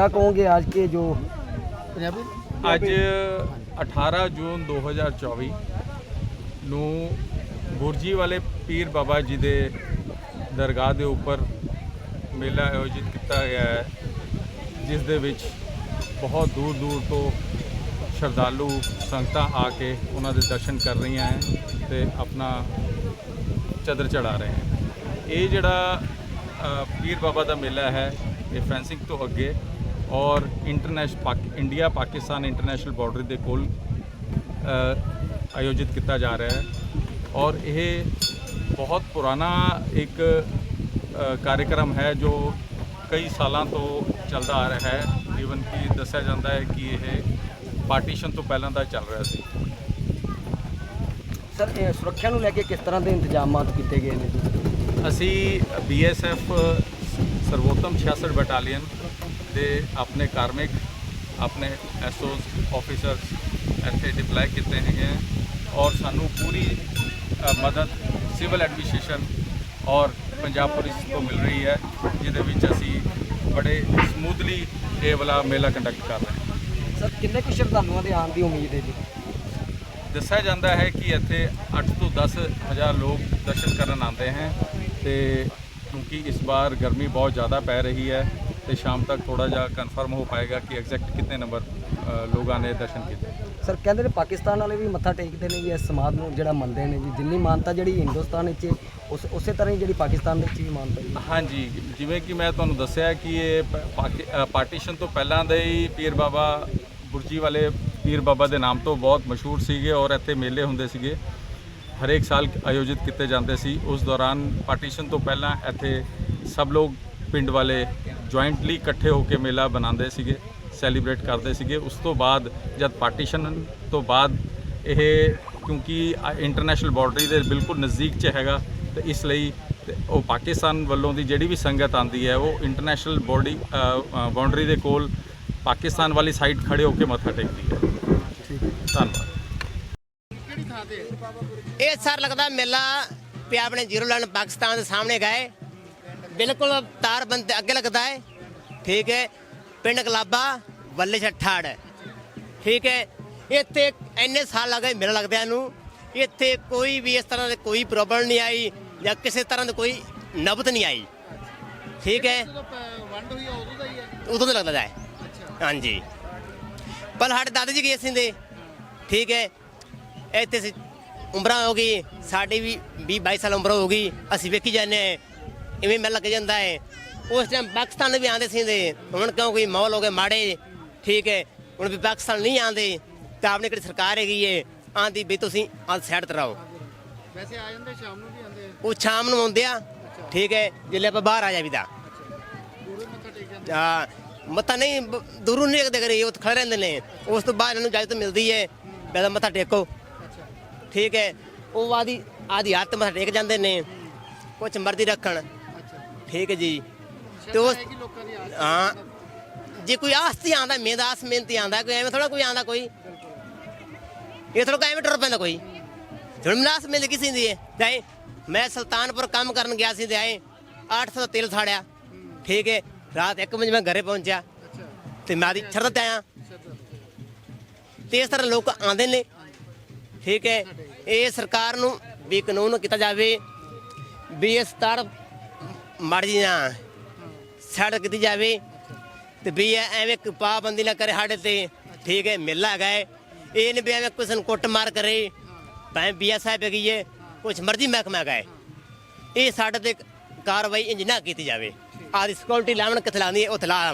क्या कहोगे आज के जो ਅੱਜ 18 ਜੂਨ 2024 ਨੂੰ ਬੁਰਜੀ ਵਾਲੇ ਪੀਰ ਬਾਬਾ ਜੀ ਦੇ ਦਰਗਾਹ ਦੇ ਉੱਪਰ ਮੇਲਾ ਆਯੋਜਿਤ ਕੀਤਾ ਗਿਆ ਹੈ ਜਿਸ ਦੇ ਵਿੱਚ ਬਹੁਤ ਦੂਰ ਦੂਰ ਤੋਂ ਸ਼ਰਧਾਲੂ ਸੰਗਤਾਂ ਆ ਕੇ ਉਹਨਾਂ ਦੇ ਦਰਸ਼ਨ ਕਰ ਰਹੀਆਂ ਹੈ ਤੇ ਆਪਣਾ ਚਦਰ ਚੜਾ ਰਹੇ ਹੈ ਇਹ ਜਿਹੜਾ ਅ, ਪੀਰ ਬਾਬਾ ਦਾ ਮੇਲਾ ਹੈ ਇਹ ਫੈਂਸਿੰਗ ਤੋਂ ਅੱਗੇ ਔਰ international India Pakistan international border ਦੇ ਕੋਲ ਆਯੋਜਿਤ ਕੀਤਾ ਜਾ ਰਿਹਾ ਹੈ। ਔਰ ਇਹ ਬਹੁਤ ਪੁਰਾਣਾ ਇੱਕ ਕਾਰਜਕ੍ਰਮ ਹੈ ਜੋ ਕਈ ਸਾਲਾਂ ਤੋਂ ਚੱਲਦਾ ਆ ਰਿਹਾ ਹੈ। ਈਵਨ ਕਿ ਦੱਸਿਆ ਜਾਂਦਾ ਹੈ ਕਿ ਇਹ ਪਾਰਟੀਸ਼ਨ ਤੋਂ ਪਹਿਲਾਂ ਦਾ ਚੱਲ ਰਿਹਾ ਸੀ। ਸਰ ਇਹ ਸੁਰੱਖਿਆ ਨੂੰ ਲੈ ਕੇ ਕਿਸ ਤਰ੍ਹਾਂ ਦੇ ਇੰਤਜ਼ਾਮਾਤ ਕੀਤੇ ਗਏ ਨੇ? ਅਸੀਂ ਬੀਐਸਐਫ ਸਰਵੋਤਮ 66 ਬਟਾਲੀਅਨ ਦੇ ਆਪਣੇ ਕਾਰਮਿਕ ਆਪਣੇ ਐਸਓਸ ਆਫੀਸਰਸ ਇੱਥੇ ਡਿਪਲਾਈ ਕੀਤੇ ਹੈਗੇ ਹੈ ਔਰ ਸਾਨੂੰ ਪੂਰੀ ਮਦਦ ਸਿਵਲ ਐਡਮਿਨਿਸਟ੍ਰੇਸ਼ਨ ਔਰ ਪੰਜਾਬ ਪੁਲਿਸ ਤੋਂ ਮਿਲ ਰਹੀ ਹੈ ਜਿਹਦੇ ਵਿੱਚ ਅਸੀਂ ਬੜੇ ਸਮੂਥਲੀ ਇਹ ਵਾਲਾ ਮੇਲਾ ਕੰਡਕਟ ਕਰ ਰਹੇ ਹਾਂ। ਸਰ ਕਿੰਨੇ ਕੁ ਸ਼ਰਧਾਲੂਆਂ ਦੇ ਆਉਣ ਦੀ ਉਮੀਦ ਹੈ ਜੀ? ਦੱਸਿਆ ਜਾਂਦਾ ਹੈ ਕਿ ਇੱਥੇ 8 ਤੋਂ 10 ਹਜ਼ਾਰ ਲੋਕ ਦਰਸ਼ਨ ਕਰਨ ਆਉਂਦੇ ਹਨ ਤੇ ਕਿਉਂਕਿ ਇਸ ਵਾਰ ਗਰਮੀ ਬਹੁਤ ਜ਼ਿਆਦਾ ਪੈ ਰਹੀ ਹੈ ਤੇ ਸ਼ਾਮ ਤੱਕ ਥੋੜਾ ਜਿਹਾ ਕਨਫਰਮ ਹੋ ਪਾਏਗਾ ਕਿ ਐਗਜ਼ੈਕਟ ਕਿੰਨੇ ਨੰਬਰ ਲੋਕਾਂ ਨੇ ਦਰਸ਼ਨ ਕੀਤੇ। ਸਰ ਕਹਿੰਦੇ ਨੇ ਪਾਕਿਸਤਾਨ ਵਾਲੇ ਵੀ ਮੱਥਾ ਟੇਕਦੇ ਨੇ ਜੀ ਇਸ ਸਮਾਧ ਨੂੰ ਜਿਹੜਾ ਮੰਨਦੇ ਨੇ ਜੀ। ਜਿੰਨੀ ਮਾਨਤਾ ਜਿਹੜੀ ਹਿੰਦੁਸਤਾਨ ਵਿੱਚ ਹੈ, ਉਸ ਉਸੇ ਤਰ੍ਹਾਂ ਹੀ ਜਿਹੜੀ ਪਾਕਿਸਤਾਨ ਵਿੱਚ ਵੀ ਮਾਨਤਾ ਜੀ ਹਾਂਜੀ ਜਿਵੇਂ ਕਿ ਮੈਂ ਤੁਹਾਨੂੰ ਦੱਸਿਆ ਕਿ ਇਹ ਪਾਰਟੀਸ਼ਨ ਤੋਂ ਪਹਿਲਾਂ ਦੇ ਹੀ ਪੀਰ ਬਾਬਾ ਬੁਰਜੀ ਵਾਲੇ ਪੀਰ ਬਾਬਾ ਦੇ ਨਾਮ ਤੋਂ ਬਹੁਤ ਮਸ਼ਹੂਰ ਸੀਗੇ ਔਰ ਇੱਥੇ ਮੇਲੇ ਹੁੰਦੇ ਸੀਗੇ। ਹਰੇਕ ਸਾਲ ਆਯੋਜਿਤ ਕੀਤੇ ਜਾਂਦੇ ਸੀ। ਉਸ ਦੌਰਾਨ ਪਾਰਟੀਸ਼ਨ ਤੋਂ ਪਹਿਲਾਂ ਇੱਥੇ ਸਭ ਲੋਕ ਪਿੰਡ ਵਾਲੇ ਜੁਆਇੰਟਲੀ ਇਕੱਠੇ ਹੋ ਕੇ ਮੇਲਾ ਬਣਾਉਂਦੇ ਸੀਗੇ ਸੈਲੀਬ੍ਰੇਟ ਕਰਦੇ ਸੀਗੇ। ਉਸ ਤੋਂ ਬਾਅਦ ਜਦ ਪਾਰਟੀਸ਼ਨ ਤੋਂ ਬਾਅਦ ਇਹ, ਕਿਉਂਕਿ ਇੰਟਰਨੈਸ਼ਨਲ ਬਾਰਡਰ ਦੇ ਬਿਲਕੁਲ ਨਜ਼ਦੀਕ 'ਚ ਹੈਗਾ, ਤੇ ਇਸ ਲਈ ਉਹ ਪਾਕਿਸਤਾਨ ਵੱਲੋਂ ਦੀ ਜਿਹੜੀ ਵੀ ਸੰਗਤ ਆਂਦੀ ਹੈ, ਉਹ ਇੰਟਰਨੈਸ਼ਨਲ ਬੋਡੀ ਬਾਉਂਡਰੀ ਦੇ ਕੋਲ ਪਾਕਿਸਤਾਨ ਵਾਲੀ ਸਾਈਡ ਖੜੇ ਹੋ ਕੇ ਮੱਥਾ ਟੇਕਦੀ ਹੈ। ਧੰਨਵਾਦ। ਇਹ ਸਰ ਲੱਗਦਾ ਮੇਲਾ ਪਿਆ ਆਪਣੇ ਜ਼ੀਰੋ ਲਾਈਨ ਪਾਕਿਸਤਾਨ ਦੇ ਸਾਹਮਣੇ ਗਏ। ਬਿਲਕੁਲ ਤਾਰਬੰਦ ਦੇ ਅੱਗੇ ਲੱਗਦਾ ਹੈ। ਠੀਕ ਹੈ ਪਿੰਡ ਗਲਾਬਾ ਵੱਲੇ ਛੱਠਾੜ ਠੀਕ ਹੈ ਇੱਥੇ ਇੰਨੇ ਸਾਲ ਲੱਗੇ ਮੇਲਾ ਲੱਗਦਿਆਂ ਨੂੰ। ਇੱਥੇ ਕੋਈ ਵੀ ਇਸ ਤਰ੍ਹਾਂ ਦੀ ਕੋਈ ਪ੍ਰੋਬਲਮ ਨਹੀਂ ਆਈ ਜਾਂ ਕਿਸੇ ਤਰ੍ਹਾਂ ਦੀ ਕੋਈ ਨਬਤ ਨਹੀਂ ਆਈ। ਠੀਕ ਹੈ। ਵੰਡ ਹੋਈ ਆ ਉਦੋਂ ਦਾ ਹੀ ਹੈ ਉਦੋਂ ਤੋਂ ਲੱਗਦਾ ਹੈ। ਹਾਂਜੀ। ਪਰ ਸਾਡੇ ਦਾਦਾ ਜੀ ਗਏ ਸੀ ਦੇ ਠੀਕ ਹੈ ਇੱਥੇ ਉਮਰਾਂ ਹੋ ਗਈ ਸਾਡੀ ਵੀ 20 22 ਸਾਲ ਉਮਰ ਹੋ ਗਈ ਅਸੀਂ ਵੇਖੀ ਜਾਂਦੇ ਹਾਂ। ਇਵੇਂ ਮੇਲਾ ਲੱਗ ਜਾਂਦਾ ਹੈ ਉਸ ਟਾਈਮ ਪਾਕਿਸਤਾਨ ਵੀ ਆਉਂਦੇ ਸੀ ਦੇ ਹੁਣ ਕਿਉਂ ਕੋਈ ਮਾਹੌਲ ਹੋ ਗਏ ਮਾੜੇ? ਠੀਕ ਹੈ ਹੁਣ ਵੀ ਪਾਕਿਸਤਾਨ ਨਹੀਂ ਆਉਂਦੇ। ਤਾਂ ਆਪਣੀ ਕਿਹੜੀ ਸਰਕਾਰ ਹੈਗੀ ਹੈ ਆਂਦੀ ਵੀ ਤੁਸੀਂ ਆ ਸਾਈਡ ਤੇ ਰਹੋ। ਵੈਸੇ ਆ ਜਾਂਦੇ ਸ਼ਾਮ ਨੂੰ ਵੀ ਆਉਂਦੇ ਆ? ਉਹ ਸ਼ਾਮ ਨੂੰ ਆਉਂਦੇ ਆ। ਠੀਕ ਹੈ ਜਿੱਲੇ ਆਪਾਂ ਬਾਹਰ ਆ ਜਾਵੀਦਾ ਆ। ਮੱਥਾ ਨਹੀਂ ਦੂਰੋਂ ਨਹੀਂ ਦੇਖਦੇ ਕਰੇ ਉਹ ਖੜੇ ਰਹਿੰਦੇ ਨੇ। ਉਸ ਤੋਂ ਬਾਅਦ ਇਹਨਾਂ ਨੂੰ ਇਜਾਜ਼ਤ ਮਿਲਦੀ ਹੈ ਪਹਿਲਾਂ ਮੱਥਾ ਟੇਕੋ। ਠੀਕ ਹੈ ਉਹ ਆਦੀ ਆਦੀ ਹੱਥ ਮੱਥਾ ਟੇਕ ਜਾਂਦੇ ਨੇ। ਕੁਛ ਮਰਜ਼ੀ ਰੱਖਣ। ਠੀਕ ਜੀ। ਤੇ ਉਸ ਹੈ ਦੀ ਆਸ। ਜੇ ਕੋਈ ਆਸਤੀ ਆਂਦਾ ਮੇਦਾਸ ਮਿਹਨਤੀ ਆਂਦਾ ਕੋਈ ਐਵੇਂ ਥੋੜਾ ਕੋਈ ਆਂਦਾ ਕੋਈ। ਇਹ ਥੋੜਾ ਐਵੇਂ ਟੁਰ ਪੈਂਦਾ ਕੋਈ। ਹੁਣ ਮਨਾਸ ਮਿਲ ਕਿਸੇ ਦੀ ਜਾਏ ਮੈਂ ਸੁਲਤਾਨਪੁਰ ਕੰਮ ਕਰਨ ਗਿਆ ਸੀ ਤੇ ਆਏ 800 ਦਾ ਤੇਲ ਸਾੜਿਆ। ਠੀਕ ਹੈ ਰਾਤ 1 ਵਜੇ ਮੈਂ ਘਰੇ ਪਹੁੰਚਿਆ। ਤੇ ਮੈਂ ਆਦੀ ਛੱਤ ਤੇ ਆਇਆ। ਤੇ ਇਸ ਤਰ੍ਹਾਂ ਲੋਕ ਆਉਂਦੇ ਨੇ। ਠੀਕ ਹੈ ਇਹ ਸਰਕਾਰ ਨੂੰ ਵੀ ਕਾਨੂੰਨ ਕੀਤਾ ਜਾਵੇ। ਵੀ ਇਸ ਤਰ ਮਰਜ਼ੀ ਨਾ। ਛੱਡ ਕੀਤੀ ਜਾਵੇ ਤੇ ਵੀ ਇਹ ਐਵੇਂ ਕੋਈ ਪਾਬੰਦੀ ਨਾ ਕਰੇ ਸਾਡੇ ਤੇ। ਠੀਕ ਹੈ, ਮੇਲਾ ਹੈਗਾ ਹੈ। ਇਹ ਨਹੀਂ ਵੀ ਐਵੇਂ ਕਿਸੇ ਨੂੰ ਕੁੱਟ ਮਾਰ ਕਰੇ। ਭਾਵੇਂ ਬੀਆ ਸਾਹਿਬ ਹੈਗੀ ਹੈ, ਕੁਛ ਮਰਜ਼ੀ ਮਹਿਕਮਾ ਹੈਗਾ ਹੈ। ਇਹ ਸਾਡੇ ਤੇ ਕਾਰਵਾਈ ਇੰਜ ਨਾ ਕੀਤੀ ਜਾਵੇ। ਆਦੀ ਸਿਕਿਉਰਿਟੀ ਲਾਵਣ, ਕਿੱਥੇ ਲਾਉਂਦੀ ਹੈ, ਉੱਥੇ ਲਾ